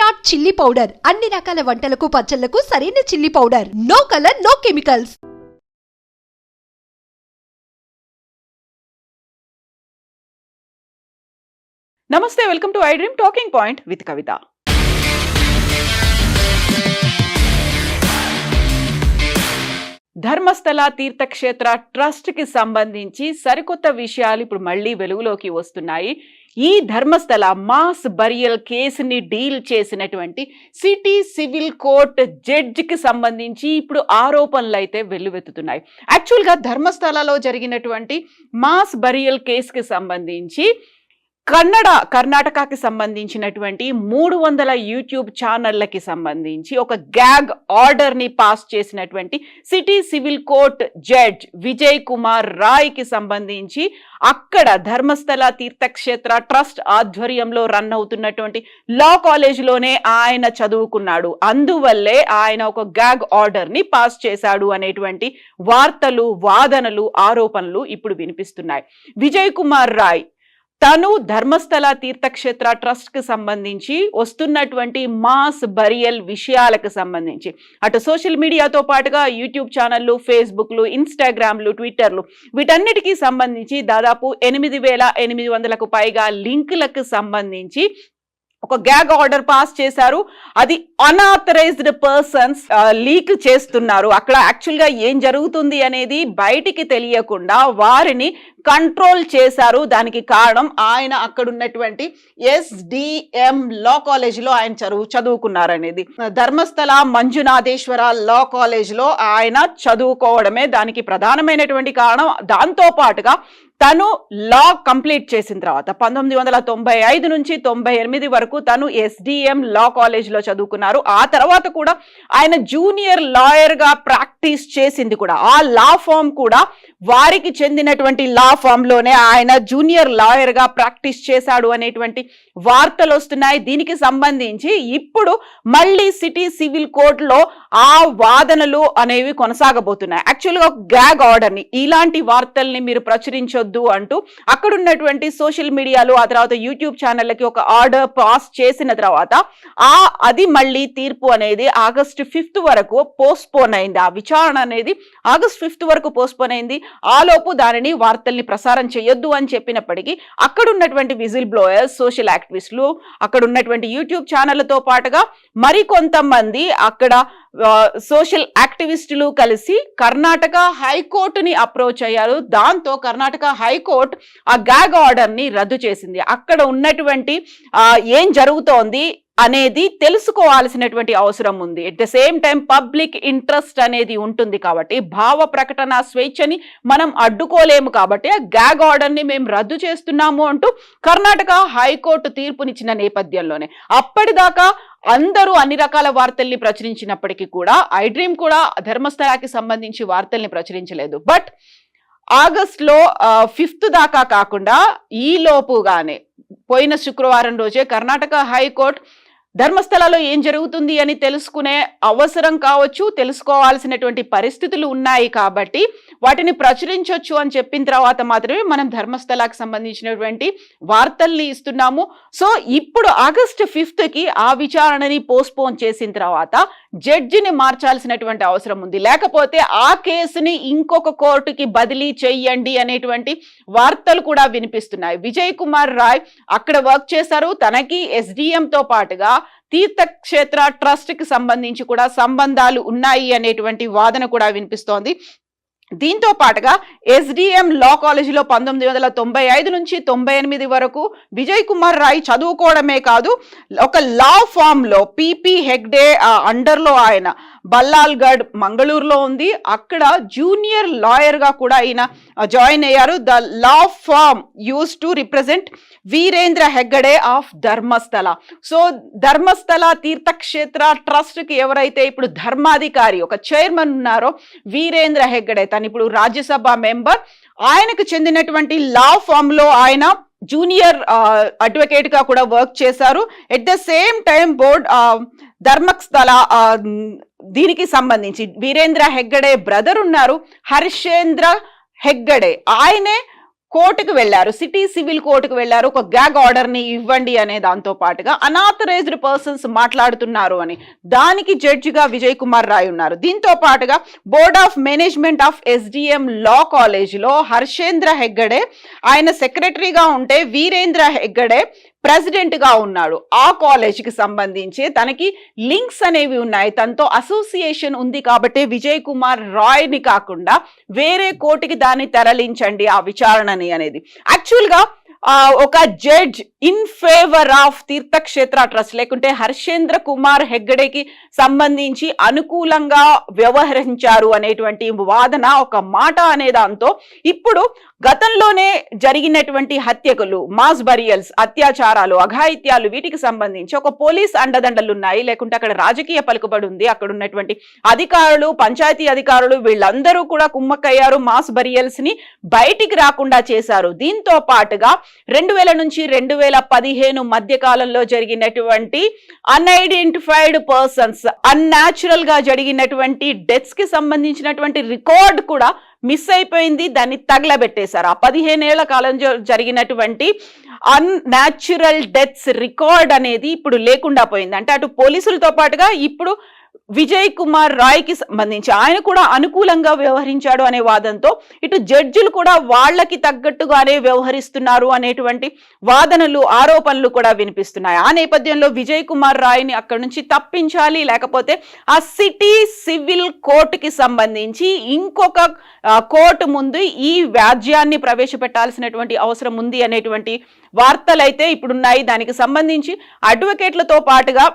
Virat chilli powder. అన్ని రకాల వంటలకు పచ్చళ్ళకు సరైన chilli powder. No colour no chemicals. నమస్తే welcome to I dream talking point with Kavitha. Dharmasthala Thirthakshetra ట్రస్ట్కి సంబంధించి సరికొత్త విషయాలు ఇప్పుడు మళ్ళీ వెలుగులోకి వస్తున్నాయి. ఈ ధర్మస్థల మాస్ బరియల్ కేసుని డీల్ చేసినటువంటి సిటీ సివిల్ కోర్ట్ జడ్జికి సంబంధించి ఇప్పుడు ఆరోపణలు అయితే వెల్లువెత్తుతున్నాయి. యాక్చువల్గా ధర్మస్థలలో జరిగినటువంటి మాస్ బరియల్ కేసుకి సంబంధించి కన్నడ కర్ణాటకకి సంబంధించినటువంటి మూడు వందల యూట్యూబ్ ఛానళ్ళకి సంబంధించి ఒక గ్యాగ్ ఆర్డర్ని పాస్ చేసినటువంటి city civil court judge Vijay Kumar రాయ్కి సంబంధించి అక్కడ ధర్మస్థల తీర్థక్షేత్ర ట్రస్ట్ ఆధ్వర్యంలో రన్ అవుతున్నటువంటి లా కాలేజ్లోనే ఆయన చదువుకున్నాడు. అందువల్లే ఆయన ఒక గ్యాగ్ ఆర్డర్ని పాస్ చేశాడు అనేటువంటి వార్తలు వాదనలు ఆరోపణలు ఇప్పుడు వినిపిస్తున్నాయి. విజయ్ కుమార్ రాయ్ తను ధర్మస్థల తీర్థక్షేత్ర ట్రస్ట్కి సంబంధించి వస్తున్నటువంటి మాస్ బరియల్ విషయాలకు సంబంధించి. అటు సోషల్ మీడియాతో పాటుగా యూట్యూబ్ ఛానళ్ళు ఫేస్బుక్లు ఇన్స్టాగ్రామ్లు ట్విట్టర్లు వీటన్నిటికీ సంబంధించి దాదాపు ఎనిమిది వేల ఎనిమిది వందలకు పైగా లింకులకు సంబంధించి ఒక గ్యాగ్ ఆర్డర్ పాస్ చేశారు. అది అన్ఆథరైజ్డ్ పర్సన్స్ లీక్ చేస్తున్నారు. అక్కడ యాక్చువల్గా ఏం జరుగుతుంది అనేది బయటికి తెలియకుండా వారిని కంట్రోల్ చేశారు. దానికి కారణం ఆయన అక్కడ ఉన్నటువంటి ఎస్డిఎం లా కాలేజీలో ఆయన చదువు చదువుకున్నారనేది. ధర్మస్థల మంజునాథేశ్వర లా కాలేజ్లో ఆయన చదువుకోవడమే దానికి ప్రధానమైనటువంటి కారణం. దాంతో పాటుగా తను లా కంప్లీట్ చేసిన తర్వాత పంతొమ్మిది వందల తొంభై ఐదు నుంచి తొంభై ఎనిమిది వరకు తను ఎస్డిఎం లా కాలేజ్లో చదువుకున్నారు. ఆ తర్వాత కూడా ఆయన జూనియర్ లాయర్గా ప్రాక్టీస్ చేసింది కూడా. ఆ లా ఫామ్ కూడా వారికి చెందినటువంటి లా ఫామ్లోనే ఆయన జూనియర్ లాయర్గా ప్రాక్టీస్ చేశాడు అనేటువంటి వార్తలు వస్తున్నాయి. దీనికి సంబంధించి ఇప్పుడు మళ్ళీ సిటీ సివిల్ కోర్టులో ఆ వాదనలు అనేవి కొనసాగబోతున్నాయి. యాక్చువల్గా గ్యాగ్ ఆర్డర్ని ఇలాంటి వార్తల్ని మీరు ప్రచురించొద్దు అంటూ అక్కడున్నటువంటి సోషల్ మీడియాలో ఆ తర్వాత యూట్యూబ్ ఛానళ్ళకి ఒక ఆర్డర్ పాస్ చేసిన తర్వాత ఆ అది మళ్ళీ తీర్పు అనేది ఆగస్టు ఫిఫ్త్ వరకు పోస్ట్పోన్ అయింది. ఆ విచారణ అనేది ఆగస్ట్ ఫిఫ్త్ వరకు పోస్ట్పోన్ అయింది. ఆలోపు దానిని వార్తల్ని ప్రసారం చేయొద్దు అని చెప్పినప్పటికీ అక్కడ ఉన్నటువంటి విజిల్ బ్లోయర్స్ సోషల్ యాక్టివిస్టులు అక్కడ ఉన్నటువంటి యూట్యూబ్ ఛానళ్ళతో పాటుగా మరికొంతమంది అక్కడ సోషల్ యాక్టివిస్టులు కలిసి కర్ణాటక హైకోర్టుని అప్రోచ్ అయ్యారు. దాంతో కర్ణాటక హైకోర్టు ఆ గ్యాగ్ ఆర్డర్ని రద్దు చేసింది. అక్కడ ఉన్నటువంటి ఏం జరుగుతోంది అనేది తెలుసుకోవాల్సినటువంటి అవసరం ఉంది. At the same time public interest అనేది ఉంటుంది కాబట్టి భావ ప్రకటన స్వేచ్ఛని మనం అడ్డుకోలేము కాబట్టి ఆ గ్యాగ్ ఆర్డర్ని మేము రద్దు చేస్తున్నాము అంటూ కర్ణాటక హైకోర్టు తీర్పునిచ్చిన నేపథ్యంలోనే. అప్పటిదాకా అందరూ అన్ని రకాల వార్తల్ని ప్రచురించినప్పటికీ కూడా ఐ డ్రీమ్ కూడా ధర్మస్థలాకి సంబంధించి వార్తల్ని ప్రచురించలేదు. బట్ ఆగస్ట్లో ఫిఫ్త్ దాకా కాకుండా ఈ లోపుగానే పోయిన శుక్రవారం రోజే కర్ణాటక హైకోర్టు ధర్మస్థలాల్లో ఏం జరుగుతుంది అని తెలుసుకునే అవసరం కావచ్చు తెలుసుకోవాల్సినటువంటి పరిస్థితులు ఉన్నాయి కాబట్టి వాటిని ప్రచురించవచ్చు అని చెప్పిన తర్వాత మాత్రమే మనం ధర్మస్థలాకు సంబంధించినటువంటి వార్తల్ని ఇస్తున్నాము. సో ఇప్పుడు ఆగస్టు ఫిఫ్త్కి ఆ విచారణని పోస్ట్పోన్ చేసిన తర్వాత జడ్జిని మార్చాల్సినటువంటి అవసరం ఉంది. లేకపోతే ఆ కేసుని ఇంకొక కోర్టుకి బదిలీ చెయ్యండి అనేటువంటి వార్తలు కూడా వినిపిస్తున్నాయి. విజయ్ కుమార్ రాయ్ అక్కడ వర్క్ చేశారు. తనకి ఎస్డిఎంతో పాటుగా తీర్థక్షేత్ర ట్రస్ట్కి సంబంధించి కూడా సంబంధాలు ఉన్నాయి అనేటువంటి వాదన కూడా వినిపిస్తోంది. దీంతో పాటుగా ఎస్డిఎం లా కాలేజీలో పంతొమ్మిది వందల తొంభై ఐదు నుంచి తొంభై ఎనిమిది వరకు విజయ్ కుమార్ రాయ్ చదువుకోవడమే కాదు ఒక లా ఫామ్లో హెగ్డే అండర్లో ఆయన బల్లాల్గఢ్ మంగళూరులో ఉంది. అక్కడ జూనియర్ లాయర్గా కూడా ఆయన జాయిన్ అయ్యారు. The law firm used to represent Veerendra Heggade of Dharmasthala. So Dharmasthala Teerthkshetra ట్రస్ట్కి ఎవరైతే ఇప్పుడు ధర్మాధికారి ఒక చైర్మన్ ఉన్నారో వీరేంద్ర హెగ్గడే తను ఇప్పుడు రాజ్యసభ మెంబర్. ఆయనకు చెందినటువంటి లా ఫామ్లో ఆయన జూనియర్ అడ్వకేట్గా కూడా వర్క్ చేశారు. At the same time board Dharmasthala దీనికి సంబంధించి వీరేంద్ర హెగ్గడే బ్రదర్ ఉన్నారు. హర్షేంద్ర హెగ్గడే ఆయనే కోర్టుకు వెళ్ళారు సిటీ సివిల్ కోర్టుకు వెళ్ళారు ఒక గ్యాగ్ ఆర్డర్ని ఇవ్వండి అనే దాంతో పాటుగా అనాథరైజ్డ్ పర్సన్స్ మాట్లాడుతున్నారు అని దానికి జడ్జిగా విజయ్ కుమార్ రాయ్ ఉన్నారు. దీంతో పాటుగా board of management of SDM law కాలేజీలో హర్షేంద్ర హెగ్గడే ఆయన సెక్రటరీగా ఉంటే వీరేంద్ర హెగ్గడే ప్రెసిడెంట్గా ఉన్నాడు. ఆ కాలేజీకి సంబంధించి తనకి లింక్స్ అనేవి ఉన్నాయి. తనతో అసోసియేషన్ ఉంది కాబట్టి విజయ్ కుమార్ రాయ్ని కాకుండా వేరే కోర్టుకి దాన్ని తరలించండి ఆ విచారణని అనేది. యాక్చువల్గా ఒక judge in favour of Teerthkshetra trust లేకుంటే హర్షేంద్ర కుమార్ హెగ్గడేకి సంబంధించి అనుకూలంగా వ్యవహరించారు అనేటువంటి వాదన ఒక మాట అనే దాంతో ఇప్పుడు గతంలోనే జరిగినటువంటి హత్యకులు మాస్ బరియల్స్ అత్యాచారాలు అఘాయిత్యాలు వీటికి సంబంధించి ఒక పోలీస్ అండదండలు ఉన్నాయి. లేకుంటే అక్కడ రాజకీయ పలుకుబడి ఉంది. అక్కడ ఉన్నటువంటి అధికారులు పంచాయతీ అధికారులు వీళ్ళందరూ కూడా కుమ్మక్కయ్యారు మాస్ బరియల్స్ని బయటికి రాకుండా చేశారు. దీంతో పాటుగా రెండు వేల నుంచి రెండు వేల పదిహేను మధ్య కాలంలో జరిగినటువంటి అన్ఐడెంటిఫైడ్ పర్సన్స్ అన్యాచురల్గా జరిగినటువంటి డెత్స్కి సంబంధించినటువంటి రికార్డ్ కూడా మిస్ అయిపోయింది దాన్ని తగలబెట్టేశారు. ఆ పదిహేనేళ్ళ కాలం జరిగినటువంటి అన్యాచురల్ డెత్స్ రికార్డ్ అనేది ఇప్పుడు లేకుండా పోయింది. అంటే అటు పోలీసులతో పాటుగా ఇప్పుడు విజయ్ కుమార్ రాయ్కి సంబంధించి ఆయన కూడా అనుకూలంగా వ్యవహరించాడు అనే వాదనతో ఇటు జడ్జిలు కూడా వాళ్ళకి తగ్గట్టుగానే వ్యవహరిస్తున్నారు అనేటువంటి వాదనలు ఆరోపణలు కూడా వినిపిస్తున్నాయి. ఆ నేపథ్యంలో విజయ్ కుమార్ రాయ్ని అక్కడి నుంచి తప్పించాలి లేకపోతే ఆ సిటీ సివిల్ కోర్టుకి సంబంధించి ఇంకొక కోర్టు ముందు ఈ వ్యాజ్యాన్ని ప్రవేశపెట్టాల్సినటువంటి అవసరం ఉంది అనేటువంటి వార్తలైతే ఇప్పుడున్నాయి. దానికి సంబంధించి అడ్వకేట్లతో పాటుగా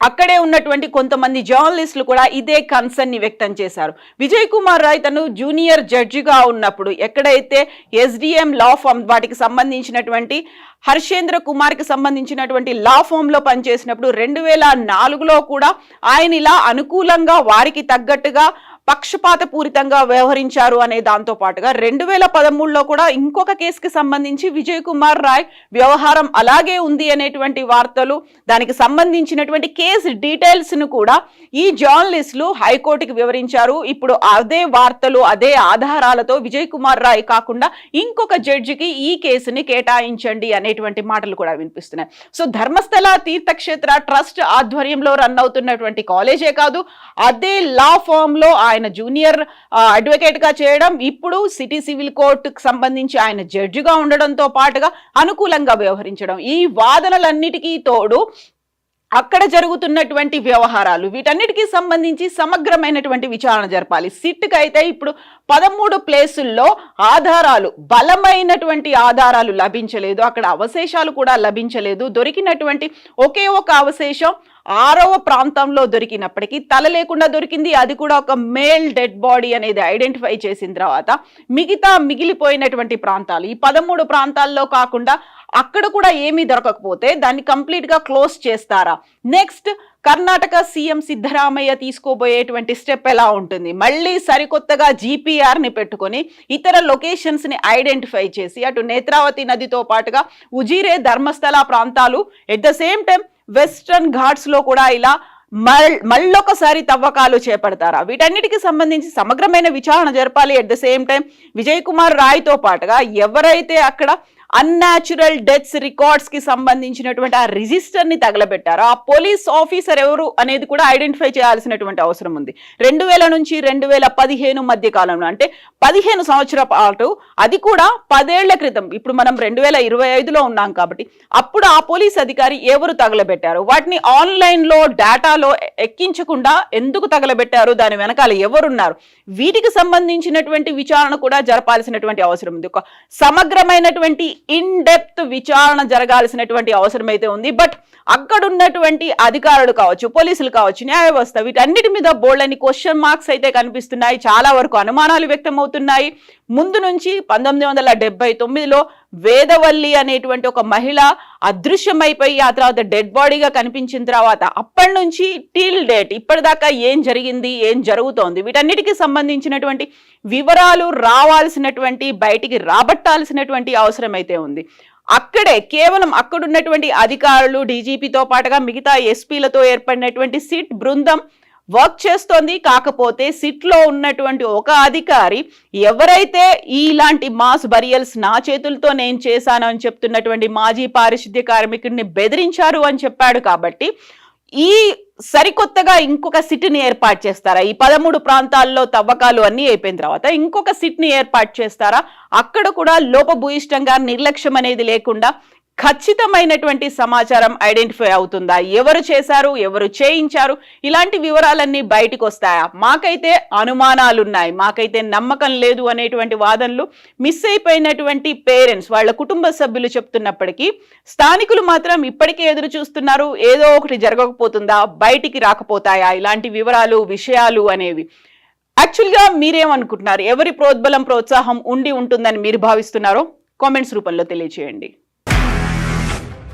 అక్కడే ఉన్నటువంటి కొంతమంది జర్నలిస్టులు కూడా ఇదే కన్సర్న్ని వ్యక్తం చేశారు. విజయ్ కుమార్ రాయ్ తను జూనియర్ జడ్జిగా ఉన్నప్పుడు ఎక్కడైతే ఎస్డిఎం లా ఫామ్ వాటికి సంబంధించినటువంటి హర్షేంద్ర కుమార్కి సంబంధించినటువంటి లా ఫామ్లో పనిచేసినప్పుడు రెండు వేల నాలుగులో కూడా ఆయన ఇలా అనుకూలంగా వారికి తగ్గట్టుగా పక్షపాత పూరితంగా వ్యవహరించారు అనే దాంతో పాటుగా రెండు వేల పదమూడులో కూడా ఇంకొక కేసుకి సంబంధించి విజయ్ కుమార్ రాయ్ వ్యవహారం అలాగే ఉంది అనేటువంటి వార్తలు దానికి సంబంధించినటువంటి కేసు డీటెయిల్స్ను కూడా ఈ జర్నలిస్టులు హైకోర్టుకి వివరించారు. ఇప్పుడు అదే వార్తలు అదే ఆధారాలతో విజయ్ కుమార్ రాయ్ కాకుండా ఇంకొక జడ్జికి ఈ కేసుని కేటాయించండి అనేటువంటి మాటలు కూడా వినిపిస్తున్నాయి. సో ధర్మస్థల తీర్థక్షేత్ర ట్రస్ట్ ఆధ్వర్యంలో రన్ అవుతున్నటువంటి కాలేజే కాదు అదే లా ఫామ్లో ఆయన జూనియర్ అడ్వకేట్గా చేయడం ఇప్పుడు సిటీ సివిల్ కోర్టుకు సంబంధించి ఆయన జడ్జిగా ఉండడంతో పాటుగా అనుకూలంగా వ్యవహరించడం. ఈ వాదనలన్నిటికీ తోడు అక్కడ జరుగుతున్నటువంటి వ్యవహారాలు వీటన్నిటికీ సంబంధించి సమగ్రమైనటువంటి విచారణ జరపాలి. సిట్కి అయితే ఇప్పుడు పదమూడు ప్లేసుల్లో ఆధారాలు బలమైనటువంటి ఆధారాలు లభించలేదు. అక్కడ అవశేషాలు కూడా లభించలేదు. దొరికినటువంటి ఒకే ఒక అవశేషం ఆరవ ప్రాంతంలో దొరికినప్పటికీ తల లేకుండా దొరికింది. అది కూడా ఒక మేల్ డెడ్ బాడీ అనేది ఐడెంటిఫై చేసిన తర్వాత మిగతా మిగిలిపోయినటువంటి ప్రాంతాలు ఈ పదమూడు ప్రాంతాల్లో కాకుండా అక్కడ కూడా ఏమీ దొరకకపోతే దాన్ని కంప్లీట్గా క్లోజ్ చేస్తారా? నెక్స్ట్ కర్ణాటక సీఎం సిద్ధరామయ్య తీసుకోబోయేటువంటి స్టెప్ ఎలా ఉంటుంది? మళ్ళీ సరికొత్తగా జీపీఆర్ని పెట్టుకొని ఇతర లొకేషన్స్ని ఐడెంటిఫై చేసి అటు నేత్రావతి నదితో పాటుగా ఉజిరే ధర్మస్థల ప్రాంతాలు at the same time western ఘాట్స్లో కూడా ఇలా మళ్ళొకసారి తవ్వకాలు చేపడతారా. వీటన్నిటికి సంబంధించి సమగ్రమైన విచారణ జరపాలి. At the same time Vijay Kumar రాయ్తో పాటుగా ఎవరైతే అక్కడ అన్యాచురల్ డెత్స్ రికార్డ్స్కి సంబంధించినటువంటి ఆ రిజిస్టర్ని తగలబెట్టారు. ఆ పోలీస్ ఆఫీసర్ ఎవరు అనేది కూడా ఐడెంటిఫై చేయాల్సినటువంటి అవసరం ఉంది. రెండు వేల నుంచి రెండు వేల పదిహేను మధ్య కాలంలో అంటే పదిహేను సంవత్సరాల పాటు అది కూడా పదేళ్ళ క్రితం. ఇప్పుడు మనం రెండు వేల ఇరవై ఐదులో ఉన్నాం కాబట్టి అప్పుడు ఆ పోలీస్ అధికారి ఎవరు తగలబెట్టారు? వాటిని ఆన్లైన్లో డేటాలో ఎక్కించకుండా ఎందుకు తగలబెట్టారు? దాని వెనకాల ఎవరున్నారు? వీటికి సంబంధించినటువంటి విచారణ కూడా జరపాల్సినటువంటి అవసరం ఉంది. ఒక సమగ్రమైనటువంటి ఇన్ డెప్త్ విచారణ జరగాల్సినటువంటి అవసరం అయితే ఉంది. బట్ అక్కడున్నటువంటి అధికారులు కావచ్చు పోలీసులు కావచ్చు న్యాయ వ్యవస్థ వీటన్నిటి మీద బోల్డ్ అని క్వశ్చన్ మార్క్స్ అయితే కనిపిస్తున్నాయి. చాలా వరకు అనుమానాలు వ్యక్తమవుతున్నాయి. ముందు నుంచి పంతొమ్మిది వందల డెబ్బై తొమ్మిదిలో వేదవల్లి అనేటువంటి ఒక మహిళ అదృశ్యమైపోయి ఆ తర్వాత డెడ్ బాడీగా కనిపించిన తర్వాత అప్పటి నుంచి టిల్ డేట్ ఇప్పటిదాకా ఏం జరిగింది ఏం జరుగుతోంది వీటన్నిటికీ సంబంధించినటువంటి వివరాలు రావాల్సినటువంటి బయటికి రాబట్టాల్సినటువంటి అవసరం అయితే ఉంది. అక్కడే కేవలం అక్కడున్నటువంటి అధికారులు డీజీపీతో పాటుగా మిగతా ఎస్పీలతో ఏర్పడినటువంటి సిట్ బృందం వర్క్ చేస్తోంది. కాకపోతే సిట్లో ఉన్నటువంటి ఒక అధికారి ఎవరైతే ఇలాంటి మాస్ బరియల్స్ నా చేతులతో నేను చేశాను అని చెప్తున్నటువంటి మాజీ పారిశుద్ధ్య కార్మికుడిని బెదిరించారు అని చెప్పాడు కాబట్టి ఈ సరికొత్తగా ఇంకొక సిట్ని ఏర్పాటు చేస్తారా? ఈ పదమూడు ప్రాంతాల్లో తవ్వకాలు అన్ని అయిపోయిన తర్వాత ఇంకొక సిట్ని ఏర్పాటు చేస్తారా? అక్కడ కూడా లోపభూయిష్టంగా నిర్లక్ష్యం అనేది లేకుండా ఖచ్చితమైనటువంటి సమాచారం ఐడెంటిఫై అవుతుందా? ఎవరు చేశారు? ఎవరు చేయించారు? ఇలాంటి వివరాలన్నీ బయటకు వస్తాయా మాకైతే అనుమానాలున్నాయి. మాకైతే నమ్మకం లేదు అనేటువంటి వాదనలు మిస్ అయిపోయినటువంటి పేరెంట్స్ వాళ్ళ కుటుంబ సభ్యులు చెప్తున్నప్పటికీ స్థానికులు మాత్రం ఇప్పటికే ఎదురు చూస్తున్నారు. ఏదో ఒకటి జరగకపోతుందా? బయటికి రాకపోతాయా? ఇలాంటి వివరాలు విషయాలు అనేవి. యాక్చువల్గా మీరేమనుకుంటున్నారు? ఎవరి ప్రోద్బలం ప్రోత్సాహం ఉండి ఉంటుందని మీరు భావిస్తున్నారో కామెంట్స్ రూపంలో తెలియచేయండి.